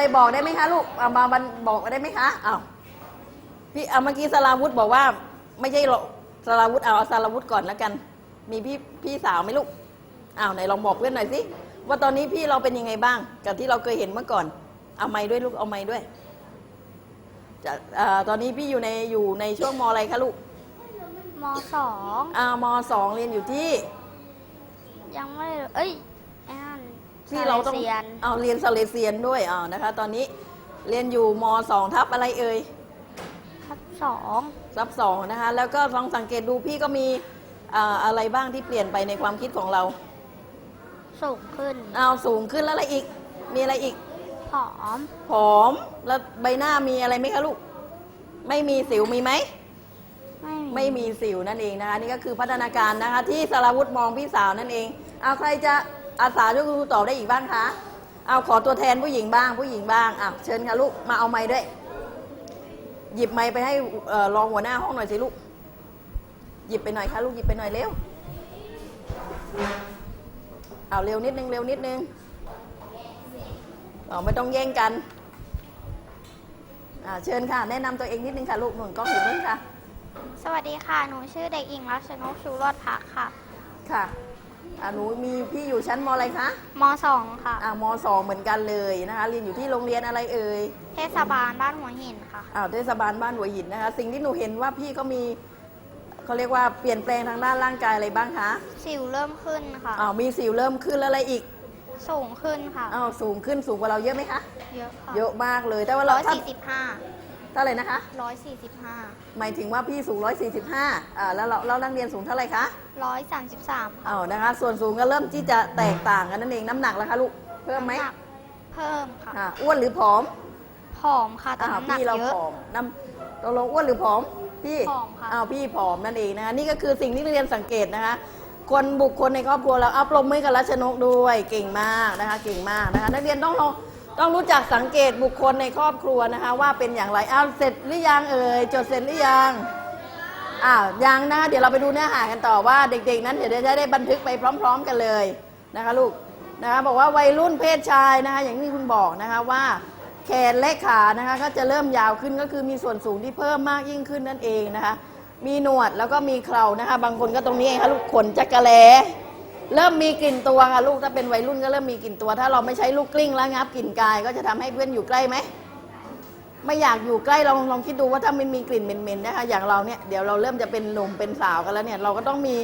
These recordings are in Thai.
หลายคนเลยบอกได้ไหมคะลูกเอามาบันบอกได้ไหมคะอ้าวพี่เอาเมื่อกี้สลาวุธบอกว่า ไม่ใช่หรอกสลาวุธเอาเอาสลาวุธก่อนแล้วกัน มีพี่พี่สาวไหมลูกอ้าวไหนลองบอกเพื่อนหน่อยสิว่าตอนนี้พี่เราเป็นยังไงบ้าง กับที่เราเคยเห็นเมื่อก่อน เอาไม้ด้วยลูกเอาไม้ด้วยจะอ่าตอนนี้พี่อยู่ในอยู่ในช่วงมอะไรคะลูกมสองอ่ามสองเรียนอยู่ที่ ยังไม่เอ้ยไอ้นั่น ที่เราต้องซลเซียน เอาเรียนซาเลเซียนด้วยอ่านะคะ ตอนนี้เรียนอยู่มสองทับอะไรเอ่ย ทับสองทับสองนะคะ แล้วก็ลองสังเกตดูพี่ก็มีอ่าอะไรบ้างที่เปลี่ยนไปในความคิดของเรา สูงขึ้น เอาสูงขึ้นแล้วอะไรอีก มีอะไรอีก ผอม ผอม แล้วใบหน้ามีอะไรไหมคะลูก ไม่มีสิวมีไหม ไม่ไม่มีสิวนั่นเองนะคะ นี่ก็คือพัฒนาการนะคะ ที่สารวุฒิมองพี่สาวนั่นเองเอาใครจะ อาสาช่วยคุณครูตอบได้อีกบ้างคะเอาขอตัวแทนผู้หญิงบ้าง ผู้หญิงบ้างอะเชิญค่ะลูกมาเอาไม้ด้วย หยิบไม้ไปให้เอ่อรองหัวหน้าห้องหน่อยสิลูก หยิบไปหน่อยค่ะลูกหยิบไปหน่อยเร็วเอาเร็วนิดนึงเร็วนิดนึงเอาไม่ต้องแย่งกันอ่าเชิญค่ะ แนะนำตัวเองนิดนึงค่ะลูกหนุนกล้องอยู่นู่นค่ะ สวัสดีค่ะ หนูชื่อเด็กหญิงรัชนกชูรอดพักค่ะ ค่ะ อ่าหนูมีพี่อยู่ชั้นมอะไรคะมสองค่ะ อ่ามสองเหมือนกันเลยนะคะ เรียนอยู่ที่โรงเรียนอะไรเอ่ยเทศบาลบ้านหัวหินค่ะ อ่าเทศบาลบ้านหัวหินนะคะ สิ่งที่หนูเห็นว่าพี่เขามีเขาเรียกว่าเปลี่ยนแปลงทางด้านร่างกายอะไรบ้างคะสิวเริ่มขึ้นค่ะ อ้าวมีสิวเริ่มขึ้นแล้วอะไรอีกสูงขึ้นค่ะ อ้าวสูงขึ้นสูงกว่าเราเยอะไหมคะ เยอะค่ะเยอะมากเลยแต่ว่าร้เราอยถ้า สี่สิบห้า เท่าไหร่นะคะร้อยสี่สิบห้าหมายถึงว่าพี่สูง 145อ่าแล้วเราเรานักเรียนสูงเท่าไหร่คะร้อยสามสิบสามอ้าวนะคะ ส่วนสูงก็เริ่มที่จะแตกต่างกันนั่นเอง น้ำหนักแล้วคะลูก เพิ่มไหมเพิ่มค่ะอ่าอ้วนหรือผอมผอมค่ะแต่อ้าวน้ำหนักพี่เราเยอะ ผอมน้ำตกลงอ้วนหรือผอม พี่ผอมค่ะ อ้าวพี่ผอมนั่นเองนะคะ นี่ก็คือสิ่งที่นักเรียนสังเกตนะคะ คนบุคคลในครอบครัวเราเอาปรบมือกับรัชนกด้วย เก่งมากนะคะ เก่งมากนะคะ นักเรียนต้องลอง ต้องรู้จักสังเกตบุคคลในครอบครัวนะคะ ว่าเป็นอย่างไรอ้าวเสร็จหรือยังเอ่ยจดเสร็จหรือยังอ้าวยังนะคะเดี๋ยวเราไปดูเนื้อหากันต่อว่าเด็ก ๆ นั้นเดี๋ยวจะได้บันทึกไปพร้อม ๆ กันเลยนะคะลูกนะคะบอกว่าวัยรุ่นเพศชายนะคะอย่างที่คุณบอกนะคะว่าแขนและขานะคะก็จะเริ่มยาวขึ้นก็คือมีส่วนสูงที่เพิ่มมากยิ่งขึ้นนั่นเองนะคะมีหนวดแล้วก็มีเครานะคะบางคนก็ตรงนี้เองค่ะลูกขนจักระแล เริ่มมีกลิ่นตัวค่ะลูกถ้าเป็นวัยรุ่นก็เริ่มมีกลิ่นตัว ถ้าเราไม่ใช้ลูกกลิ้งแล้วงับกลิ่นกายก็จะทำให้เพื่อนอยู่ใกล้ไหมไม่อยากอยู่ใกล้ลองลองคิดดูว่าถ้ามันมีกลิ่นเหม็นๆนะคะอย่างเราเนี่ยเดี๋ยวเราเริ่มจะเป็นหนุ่มเป็นสาวกันแล้วเนี่ยเราก็ต้องมี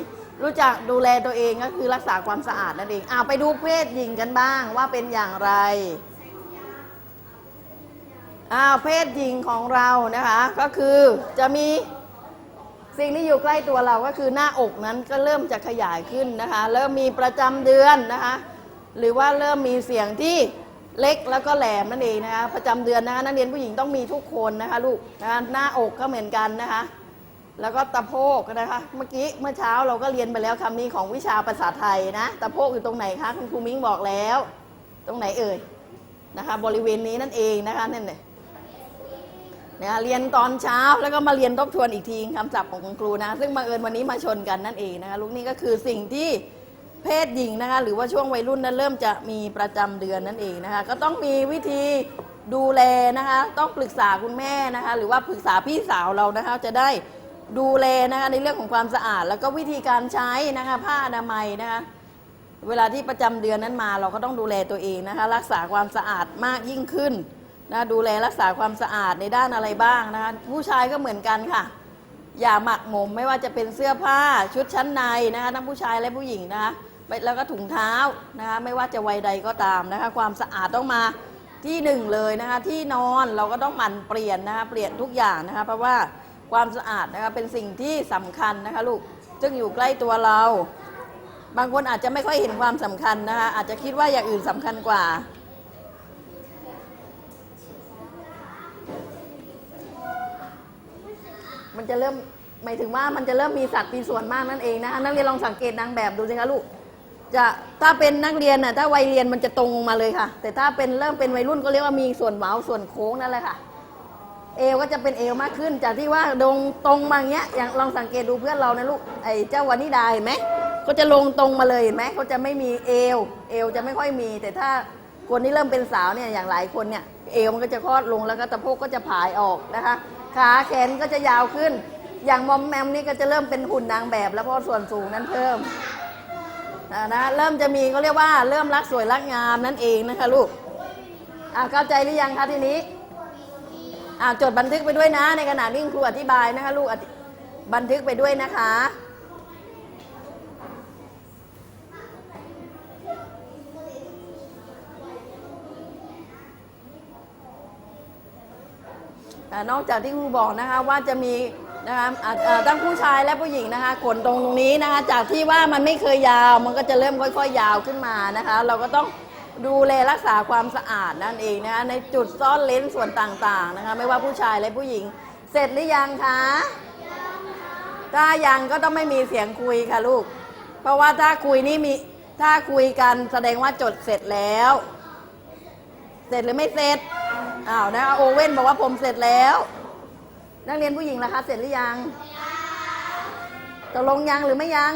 รู้จักดูแลตัวเองก็คือรักษาความสะอาดนั่นเองอ่าไปดูเพศหญิงกันบ้างว่าเป็นอย่างไรอ้าวเพศหญิงของเรานะคะ ก็คือจะมี สิ่งที่อยู่ใกล้ตัวเราก็คือหน้าอกนั้นก็เริ่มจะขยายขึ้นนะคะ เริ่มมีประจำเดือนนะคะ หรือว่าเริ่มมีเสียงที่เล็กแล้วก็แหลมนั่นเองนะคะ ประจำเดือนนะคะนักเรียนผู้หญิงต้องมีทุกคนนะคะลูกนะคะหน้าอกก็เหมือนกันนะคะ แล้วก็ตะโพกนะคะ เมื่อกี้เมื่อเช้าเราก็เรียนไปแล้วคำนี้ของวิชาภาษาไทยนะตะโพกอยู่ตรงไหนคะคุณครูมิ้งบอกแล้ว ตรงไหนเอ่ยนะคะ บริเวณนี้นั่นเองนะคะนั่นเลย นะเรียนตอนเช้าแล้วก็มาเรียนทบทวนอีกทีคำศัพท์ของคุณครูนะ ซึ่งมาเอิญวันนี้มาชนกันนั่นเองนะคะลูกนี่ก็คือสิ่งที่เพศหญิงนะคะหรือว่าช่วงวัยรุ่นนั้นเริ่มจะมีประจำเดือนนั่นเองนะคะก็ต้องมีวิธีดูแลนะคะต้องปรึกษาคุณแม่นะคะหรือว่าปรึกษาพี่สาวเรานะคะจะได้ดูแลนะคะในเรื่องของความสะอาด แล้วก็วิธีการใช้นะคะผ้าอนามัยนะคะเวลาที่ประจำเดือนนั้นมาเราก็ต้องดูแลตัวเองนะคะรักษาความสะอาดมากยิ่งขึ้น นะดูแลรักษาความสะอาดในด้านอะไรบ้างนะคะผู้ชายก็เหมือนกันค่ะ อย่าหมักหมมไม่ว่าจะเป็นเสื้อผ้าชุดชั้นในนะคะทั้งผู้ชายและผู้หญิงนะคะแล้วก็ถุงเท้านะคะไม่ว่าจะวัยใดก็ตามนะคะความสะอาดต้องมาที่หนึ่งเลยนะคะที่นอนเราก็ต้องหมั่นเปลี่ยนนะคะเปลี่ยนทุกอย่างนะคะเพราะว่าความสะอาดนะคะเป็นสิ่งที่สำคัญนะคะลูกซึ่งอยู่ใกล้ตัวเรา บางคนอาจจะไม่ค่อยเห็นความสำคัญนะคะอาจจะคิดว่าอย่างอื่นสำคัญกว่า มันจะเริ่มหมายถึงว่ามันจะเริ่มมีสัตว์มีส่วนมากนั่นเองนะคะนักเรียนลองสังเกตนางแบบดูสิคะลูกจะถ้าเป็นนักเรียนน่ะถ้าวัยเรียนมันจะตรงมาเลยค่ะ แต่ถ้าเป็นเริ่มเป็นวัยรุ่นก็เรียกว่ามีส่วนเว้าส่วนโค้งนั่นแหละค่ะ เอวก็จะเป็นเอวมากขึ้น จากที่ว่าดงตรงมาอย่างเงี้ยอย่างลองสังเกตดูเพื่อนเรานะลูกไอ้เจ้าวานิดาเห็นไหมเขาจะลงตรงมาเลยเห็นไหมเขาจะไม่มีเอว เอวจะไม่ค่อยมี แต่ถ้าคนที่เริ่มเป็นสาวเนี่ยอย่างหลายคนเนี่ยเอวมันก็จะคลอดลงแล้วก็สะโพกก็จะผายออกนะคะ ขาแขนก็จะยาวขึ้น อย่างมอมแมมนี่ก็จะเริ่มเป็นหุ่นนางแบบแล้วเพราะส่วนสูงนั้นเพิ่มนะนะเริ่มจะมีเขาเรียกว่าเริ่มรักสวยรักงามนั่นเองนะคะลูกอ่าเข้าใจหรือยังคะทีนี้อ่าจดบันทึกไปด้วยนะ ในขณะที่คุณครูอธิบายนะคะลูกอธิบันทึกไปด้วยนะคะ นอกจากที่ครูบอกนะคะว่าจะมีนะคะอ่าอ่าทั้งผู้ชายและผู้หญิงนะคะขนตรงตรงนี้นะคะจากที่ว่ามันไม่เคยยาวมันก็จะเริ่มค่อยๆยาวขึ้นมานะคะ เราก็ต้องดูแลรักษาความสะอาดนั่นเองนะคะในจุดซ่อนเลนส่วนต่างๆนะคะไม่ว่าผู้ชายและผู้หญิง เสร็จหรือยังคะถ้ายังก็ต้องไม่มีเสียงคุยค่ะลูก เพราะว่าถ้าคุยนี่มีถ้าคุยกันแสดงว่าจดเสร็จแล้ว เสร็จหรือไม่เสร็จ อ้าวนะคะโอเว่นบอกว่าผมเสร็จแล้ว นักเรียนผู้หญิงล่ะคะเสร็จหรือยังตกลงยังหรือไม่ยัง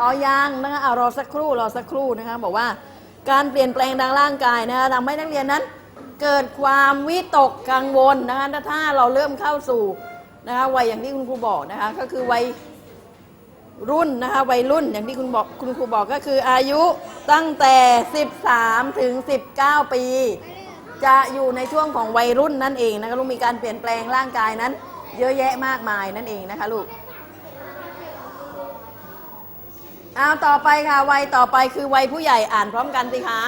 อ๋อยังนะคะเอารอสักครู่รอสักครู่นะคะบอกว่าการเปลี่ยนแปลงทางร่างกายนะคะทำให้นักเรียนนั้น เกิดความวิตกกังวลนะคะถ้าเราเริ่มเข้าสู่นะคะวัยอย่างที่คุณครูบอกนะคะก็คือวัยรุ่นนะคะวัยรุ่นอย่างที่คุณบอกคุณครูบอกก็คืออายุตั้งแต่ 13 ถึง 19 ปี จะอยู่ในช่วงของวัยรุ่นนั่นเองนะคะลูกมีการเปลี่ยนแปลงร่างกายนั้น เยอะแยะมากมายนั่นเองนะคะลูกเอาต่อไปค่ะวัยต่อไปคือวัยผู้ใหญ่อ่านพร้อมกันสิคะ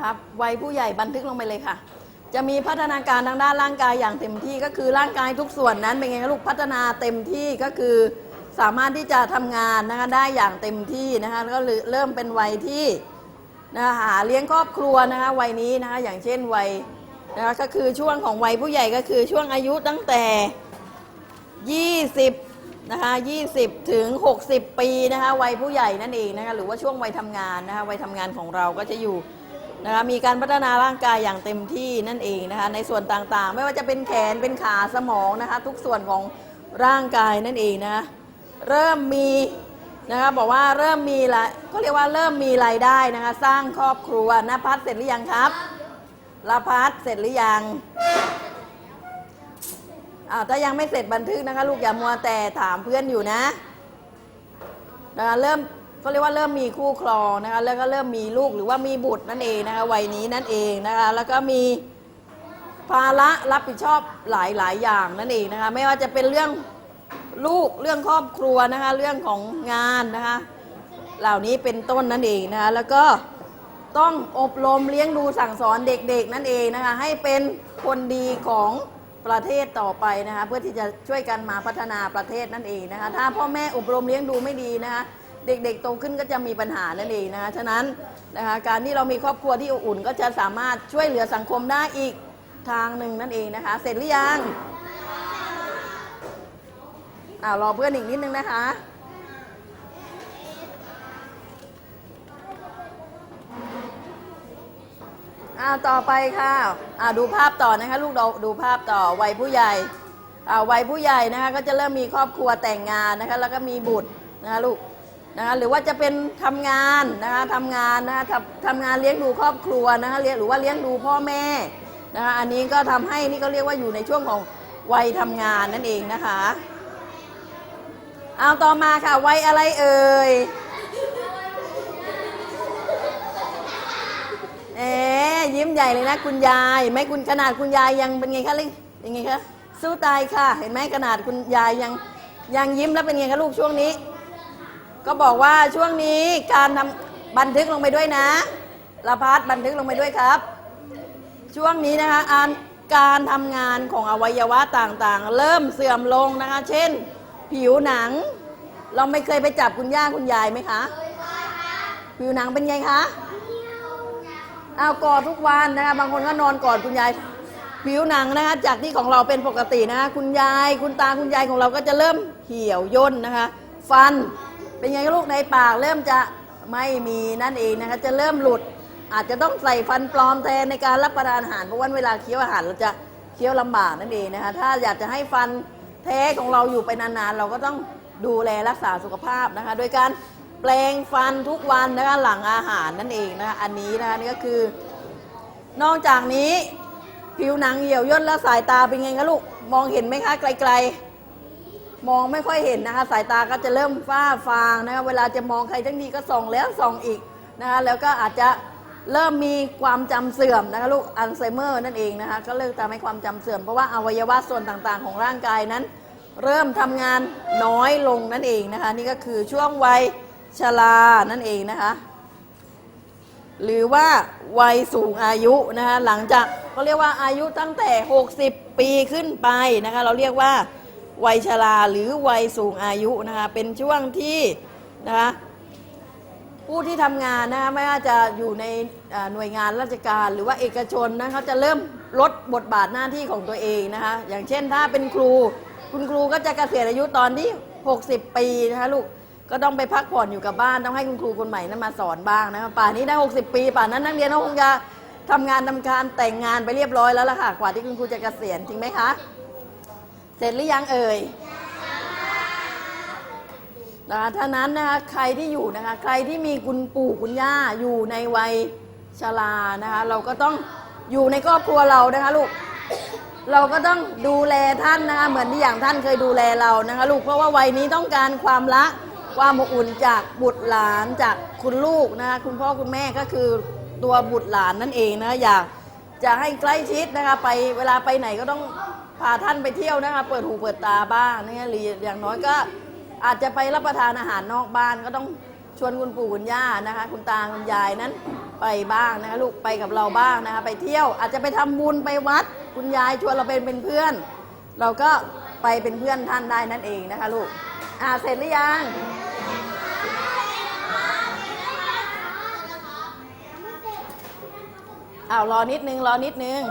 นะครับ วัยผู้ใหญ่บันทึกลงไปเลยค่ะ จะมีพัฒนาการทางด้านร่างกายอย่างเต็มที่ก็คือร่างกายทุกส่วนนั้นเป็นไงลูกพัฒนาเต็มที่ก็คือสามารถที่จะทำงานนะคะได้อย่างเต็มที่นะคะแล้วก็เริ่มเป็นวัยที่นะคะหาเลี้ยงครอบครัวนะคะวัยนี้นะคะอย่างเช่นวัยนะคะก็คือช่วงของวัยผู้ใหญ่ก็คือช่วงอายุตั้งแต่ 20นะคะ20 ถึง 60 ปีนะคะวัยผู้ใหญ่นั่นเองนะคะหรือว่าช่วงวัยทำงานนะคะวัยทำงานของเราก็จะอยู่ นะคะมีการพัฒนาร่างกายอย่างเต็มที่นั่นเองนะคะในส่วนต่างๆ ไม่ว่าจะเป็นแขนเป็นขาสมองนะคะทุกส่วนของร่างกายนั่นเองนะะเริ่มมีนะคะบอกว่าเริ่มมีละก็เรียกว่าเริ่มมีรายได้นะคะสร้างครอบครัวนภัสเสร็จหรือยังครับละพัสเสร็จหรือยังอ่าถ้ายังไม่เสร็จบันทึกนะคะลูกอย่ามัวแต่ถามเพื่อนอยู่นะนะคะเริ่ม ก็เรียกว่าเริ่มมีคู่ครองนะคะแล้วก็เริ่มมีลูกหรือว่ามีบุตรนั่นเองนะคะวัยนี้นั่นเองนะคะแล้วก็มีภาระรับผิดชอบหลายหลายอย่างนั่นเองนะคะไม่ว่าจะเป็นเรื่องลูกเรื่องครอบครัวนะคะเรื่องของงานนะคะเหล่านี้เป็นต้นนั่นเองนะคะแล้วก็ต้องอบรมเลี้ยงดูสั่งสอนเด็กๆนั่นเองนะคะให้เป็นคนดีของประเทศต่อไปนะคะเพื่อที่จะช่วยกันมาพัฒนาประเทศนั่นเองนะคะถ้าพ่อแม่อบรมเลี้ยงดูไม่ดีนะคะ เด็กๆโตขึ้นก็จะมีปัญหานั่นเองนะคะฉะนั้นนะคะการที่เรามีครอบครัวที่อบอุ่นก็จะสามารถช่วยเหลือสังคมได้อีกทางหนึ่งนั่นเองนะคะ เสร็จหรือยังอ้าวรอเพื่อนอีกนิดนึงนะคะอ้าวต่อไปค่ะอ่าดูภาพต่อนะคะ ลูกเราดูภาพต่อวัยผู้ใหญ่อ่าวัยผู้ใหญ่นะคะก็จะเริ่มมีครอบครัวแต่งงานนะคะ แล้วก็มีบุตรนะคะลูก นะคะหรือว่าจะเป็นทำงานนะคะทำงานนะคะทำทำงานเลี้ยงดูครอบครัวนะคะเลี้ยงหรือว่าเลี้ยงดูพ่อแม่นะคะอันนี้ก็ทำให้นี่ก็เรียกว่าอยู่ในช่วงของวัยทำงานนั่นเองนะคะเอาต่อมาค่ะวัยอะไรเอ่ยเอ๊ยิ้มใหญ่เลยนะคุณยาย ไม่คุณขนาดคุณยายยังเป็นไงคะลิยังไงคะสู้ตายค่ะ เห็นไหมขนาดคุณยายยังยังยิ้มแล้วเป็นไงคะลูกช่วงนี้ ก็บอกว่าช่วงนี้การทำบันทึกลงไปด้วยนะละพัดบันทึกลงไปด้วยครับ ช่วงนี้นะคะอันการทำงานของอวัยวะต่างๆ เริ่มเสื่อมลงนะคะ เช่น ผิวหนัง เราไม่เคยไปจับคุณย่าคุณยายไหมคะผิวหนังเป็นไงคะเอากอดทุกวันนะคะบางคนก็นอนกอดคุณยายผิวหนังนะคะจากที่ของเราเป็นปกตินะคะคุณยายคุณตาคุณยายของเราก็จะเริ่มเหี่ยวย่นนะคะ ฟัน เป็นไงลูกในปากเริ่มจะไม่มีนั่นเองนะคะ จะเริ่มหลุด อาจจะต้องใส่ฟันปลอมแทนในการรับประทานอาหารเพราะว่าเวลาเคี้ยวอาหารเราจะเคี้ยวลำบากนั่นเองนะคะ ถ้าอยากจะให้ฟันแท้ของเราอยู่ไปนานๆ เราก็ต้องดูแลรักษาสุขภาพนะคะ โดยการแปลงฟันทุกวันนะคะหลังอาหารนั่นเองนะคะอันนี้นะคะนี่ก็คือ นอกจากนี้ผิวหนังเหี่ยวย่นและสายตาเป็นไงคะลูกมองเห็นไหมคะไกลๆ มองไม่ค่อยเห็นนะคะสายตาก็จะเริ่มฝ้าฟางนะคะเวลาจะมองใครทั้งทีก็ส่องแล้วส่องอีกนะคะแล้วก็อาจจะเริ่มมีความจำเสื่อมนะคะลูกอัลไซเมอร์นั่นเองนะคะก็เริ่มทำให้ความจำเสื่อมเพราะว่าอวัยวะส่วนต่างๆ ของร่างกายนั้น เริ่มทำงานน้อยลงนั่นเองนะคะนี่ก็คือช่วงวัยชรานั่นเองนะคะหรือว่าวัยสูงอายุนะคะหลังจากเขาเรียกว่าอายุตั้งแต่ 60 ปีขึ้นไปนะคะเราเรียกว่า วัยชราหรือวัยสูงอายุนะคะเป็นช่วงที่นะคะผู้ที่ทำงานนะคะไม่ว่าจะอยู่ในหน่วยงานราชการหรือว่าเอกชนนะคะจะเริ่มลดบทบาทหน้าที่ของตัวเองนะคะอย่างเช่นถ้าเป็นครู คุณครูก็จะเกษียณอายุตอนที่ 60 ปีนะคะลูกก็ต้องไปพักผ่อนอยู่กับบ้านต้องให้คุณครูคนใหม่นั้นมาสอนบ้างนะคะป่านนี้ได้ 60 ปี ป่านนั้นนักเรียนก็คงจะทำงานทำการแต่งงานไปเรียบร้อยแล้วล่ะค่ะกว่าที่คุณครูจะเกษียณจริงไหมคะ เสร็จหรือยังเอ่ยนะคะท่านั้นนะคะใครที่อยู่นะคะ ใครที่มีคุณปู่คุณย่าอยู่ในวัยชรานะคะ เราก็ต้องอยู่ในครอบครัวเรานะคะลูก เราก็ต้องดูแลท่านนะคะ เหมือนที่อย่างท่านเคยดูแลเรานะคะ ลูก เพราะว่าวัยนี้ต้องการความรัก ความอบอุ่นจากบุตรหลานจากคุณลูกนะคะ คุณพ่อคุณแม่ก็คือตัวบุตรหลานนั่นเองนะะอยากจะให้ใกล้ชิดนะคะ ไปเวลาไปไหนก็ต้อง พาท่านไปเที่ยวนะคะ เปิดหูเปิดตาบ้างนะคะหรืออย่างน้อยก็อาจจะไปรับประทานอาหารนอกบ้านก็ต้องชวนคุณปู่คุณย่านะคะ คุณตาคุณยายนั้นไปบ้างนะคะลูกไปกับเราบ้างนะคะไปเที่ยวอาจจะไปทำบุญไปวัด คุณยายชวนเราเป็นเป็นเพื่อน เราก็ไปเป็นเพื่อนท่านได้นั่นเองนะคะลูกอ่าเสร็จหรือยังอ้าวรอนิดนึงรอนิดนึง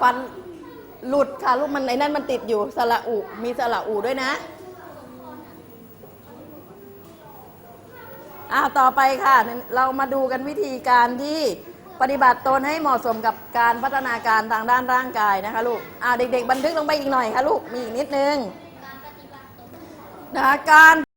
ฟันหลุดค่ะลูกมันในนั่นมันติดอยู่สระอุมีสระอุด้วยนะอ้าวต่อไปค่ะ เรามาดูกันวิธีการที่ปฏิบัติตนให้เหมาะสมกับการพัฒนาการทางด้านร่างกายนะคะลูกอ่าเด็ก ๆ บันทึกลงไปอีกหน่อยค่ะลูกมีอีกนิดนึงนะคะการ